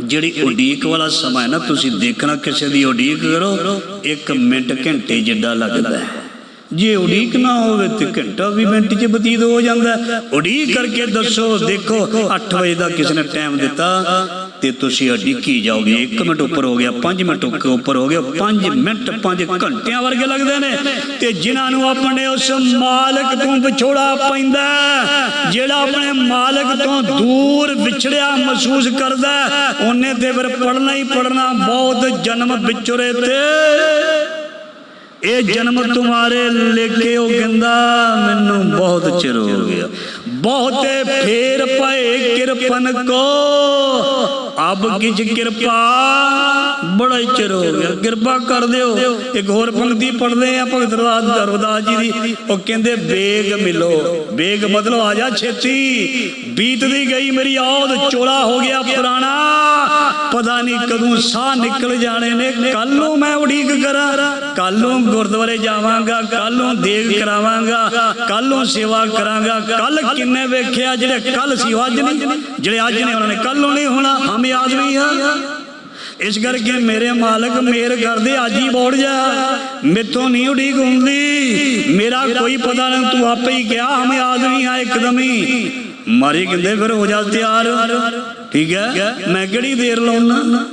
ਜਿਹੜੀ ਉਡੀਕ ਵਾਲਾ ਸਮਾਂ ਹੈ ਨਾ, ਤੁਸੀਂ ਦੇਖਣਾ ਕਿਸੇ ਦੀ ਉਡੀਕ ਕਰੋ 1 ਮਿੰਟ ਘੰਟੇ ਜਿੱਡਾ ਲੱਗਦਾ ਹੈ। ਜੇ ਉਡੀਕ ਨਾ ਹੋਵੇ ਤੇ ਘੰਟਾ ਵੀ ਮਿੰਟ 'ਚ ਬਤੀਤ ਹੋ ਜਾਂਦਾ ਉਡੀਕ ਕਰਕੇ ਦੱਸੋ, ਦੇਖੋ 8 ਵਜੇ ਦਾ ਕਿਸੇ ਨੇ ਟਾਈਮ ਦਿੱਤਾ ਤੇ ਤੁਸੀਂ ਉਡੀਕੀ ਜਾਓਗੇ। 1 ਮਿੰਟ ਉੱਪਰ ਹੋ ਗਿਆ 5 ਮਿੰਟ ਉੱਪਰ ਹੋ ਗਿਆ 5 ਮਿੰਟ 5 ਘੰਟਿਆਂ ਵਰਗੇ ਲੱਗਦੇ ਨੇ। ਤੇ ਜਿਨ੍ਹਾਂ ਨੂੰ ਆਪਣੇ ਉਸ ਮਾਲਕ ਤੋਂ ਵਿਛੋੜਾ ਪੈਂਦਾ ਜਿਹੜਾ ਆਪਣੇ ਮਾਲਕ ਤੋਂ ਦੂਰ ਵਿਛੜਿਆ ਮਹਿਸੂਸ ਕਰਦਾ ਉਹਨੇ ਤੇ ਫਿਰ ਪੜਨਾ ਹੀ ਪੜਨਾ ਬਹੁਤ ਜਨਮ ਵਿਚਰੇ ਤੇ। ਇਹ ਜਨਮ ਤੁਮਾਰੇ ਲੇਕੇ ਉਹ ਕਹਿੰਦਾ ਮੈਨੂੰ ਬਹੁਤ ਚਿਰ ਹੋ ਗਿਆ। ਬਹੁਤੇ ਫੇਰ ਪਏ ਕਿਰਪਨ ਕੋ ਅਬ ਕਿਛ ਕਿਰਪਾ ਬੜਾ ਹੀ ਚਿਰ ਹੋ ਗਿਆ। ਕਿਰਪਾ ਕਰ ਦਿਓ। ਇੱਕ ਹੋਰ ਪੰਕਤੀ ਪੜਦੇ ਆ ਭਗਤ ਰਵਾਦ ਰਵਦਾਸ ਜੀ ਦੀ। ਉਹ ਕਹਿੰਦੇ, ਬੇਗ ਮਿਲੋ, ਬੇਗ ਮਤਲਬ ਆ ਜਾ ਛੇਤੀ। ਬੀਤਦੀ ਗਈ ਮੇਰੀ ਔਦ ਚੋਲਾ ਹੋ ਗਿਆ ਪੁਰਾਣਾ। ਪਤਾ ਨਹੀਂ ਕਦੋਂ ਸਾਹ ਨਿਕਲ ਜਾਣੇ ਨੇ। ਕੱਲ ਨੂੰ ਮੈਂ ਉਡੀਕ ਕਰਾਂ। ਕੱਲ ਨੂੰ ਗੁਰਦੁਆਰੇ ਜਾਵਾਂਗਾ ਕੱਲ ਨੂੰ ਦੇਗ ਕਰਾਵਾਂਗਾ ਕੱਲ ਨੂੰ ਸੇਵਾ ਕਰਾਂਗਾ। ਕੱਲ ਕਿੰਨੇ ਵੇਖਿਆ ਜਿਹੜੇ ਕੱਲ ਸੀ, ਉਹ ਅੱਜ ਨਹੀਂ। ਜਿਹੜੇ ਅੱਜ ਨੇ, ਉਹਨਾਂ ਨੇ ਕੱਲ ਨੂੰ ਨਹੀਂ ਹੋਣਾ। ਇਸ ਕਰਕੇ ਮੇਰੇ ਮਾਲਕ ਮੇਰ ਕਰਦੇ ਅੱਜ ਹੀ ਬੋੜ ਜਾ। ਮੇਥੋਂ ਨਹੀਂ ਉਡੀਕ ਹੁੰਦੀ। ਮੇਰਾ ਕੋਈ ਪਤਾ ਨਹੀਂ, ਤੂੰ ਆਪੇ ਹੀ ਕਿਹਾ, ਹਮ ਆਦਮੀ ਆ ਇੱਕਦਮ ਹੀ। ਮਾਰੇ ਕਹਿੰਦੇ, ਫਿਰ ਹੋ ਜਾ ਤਿਆਰ। ਠੀਕ ਹੈ? ਮੈਂ ਕਿਹੜੀ ਦੇਰ ਲਾਉਣਾ?